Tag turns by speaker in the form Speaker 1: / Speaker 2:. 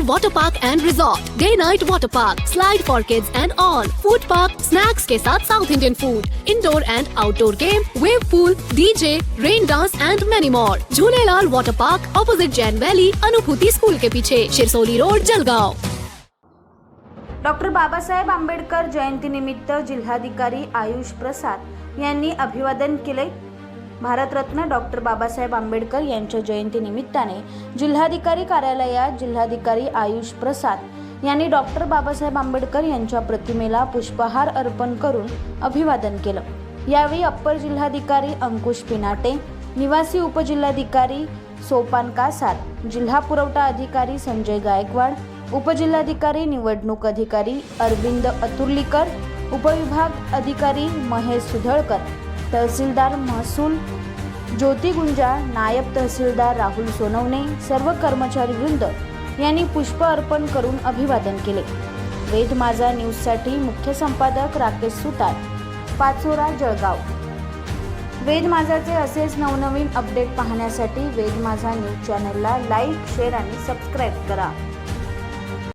Speaker 1: Carnival Water Park and resort day night water park slide for Kids and All, food park snacks के साथ south Indian food indoor and outdoor game Wave Pool, DJ Rain Dance and many more. Jhulelal water park opposite Jain valley Anubhuti school के पीछे Shirsoli road Jalgaon.
Speaker 2: Doctor Babasaheb Ambedkar जयंतीनिमित्त जिल्हाधिकारी आयुष प्रसाद यांनी अभिवादन केले Bharat Ratna doctor Babasaheb Ambedkar यांच्या जयंतीनिमित्ताने जिल्हाधिकारी कार्यालयात जिल्हाधिकारी आयुष प्रसाद यांनी डॉक्टर बाबासाहेब आंबेडकर यांच्या प्रतिमेला पुष्पहार अर्पण करून अभिवादन केलं. यावेळी अप्पर जिल्हाधिकारी अंकुश पिनाटे निवासी उपजिल्हाधिकारी सोपान कासार जिल्हा पुरवठा अधिकारी संजय गायकवाड उपजिल्हाधिकारी निवडणूक अधिकारी अरविंद अतुर्लीकर उपविभाग अधिकारी महेश सुधळकर तहसीलदार महसूल ज्योती गुंजा नायब तहसीलदार राहुल सोनवणे सर्व कर्मचारी वृंद यांनी पुष्प अर्पण करून अभिवादन केले. वेद माझा न्यूजसाठी मुख्य संपादक राकेश सुतार पाचोरा जळगाव. वेद माझाचे असेच नवनवीन अपडेट पाहण्यासाठी वेद माझा न्यूज चॅनलला लाईक शेअर आणि सबस्क्राईब करा.